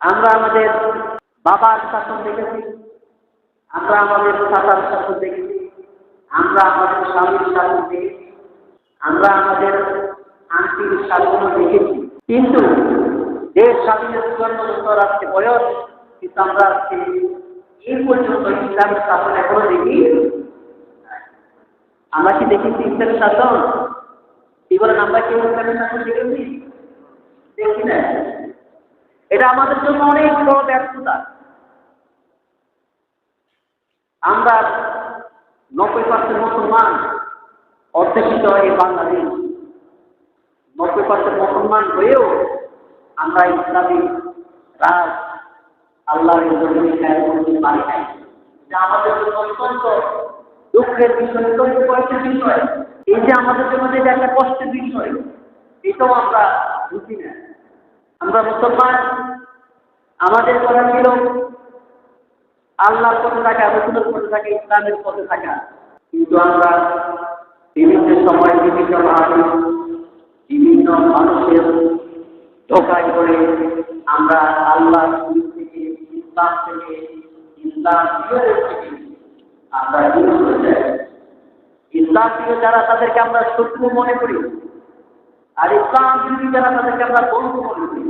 আমরা আমাদের বাবার শাসন দেখেছি, আমরা আমাদের চাচার শাসন দেখেছি, আমরা আমাদের স্বামীর শাসন দেখেছি, আমরা আমাদের আন্টির শাসন দেখেছি। কিন্তু দেশ স্বাধীনের জন্য উত্তর আসছে বয়স, কিন্তু আমরা আজকে এই পর্যন্ত ইসলামের শাসন এখনও দেখি আমরা কি দেখেছি ইসলামের শাসন? কি বলেন আমরা কেউ ইসলামের শাসন দেখেছি? দেখি না এটা আমাদের জন্য অনেক বড় ব্যর্থতা। আমরা নব্বই পার্সেন্ট মুসলমান অধ্যুষিত এই বাংলাদেশ নব্বই পার্সেন্ট মুসলমান হয়েও আমরা ইসলামিক রাজ করতে পারি নাই। আমাদের জন্য অত্যন্ত দুঃখের বিষয় বিষয়। এই যে আমাদের জন্য যে একটা কষ্টের বিষয়, এটাও আমরা বুঝি না। আমরা মুসলমান, আমাদের কথা ছিল আল্লাহর পথে থাকা, রসুলের পথে থাকা, ইসলামের পথে থাকা। কিন্তু আমরা বিভিন্ন সময় বিভিন্ন ভাবে বিভিন্ন মানুষের ধোকায় করে আমরা আল্লাহ থেকে, ইসলাম থেকে ইসলাম থেকে। আমরা ইসলাম প্রিয় যারা তাদেরকে আমরা শত্রু মনে করি আর ইসলাম যারা তাদেরকে আমরা বন্ধু করে করি।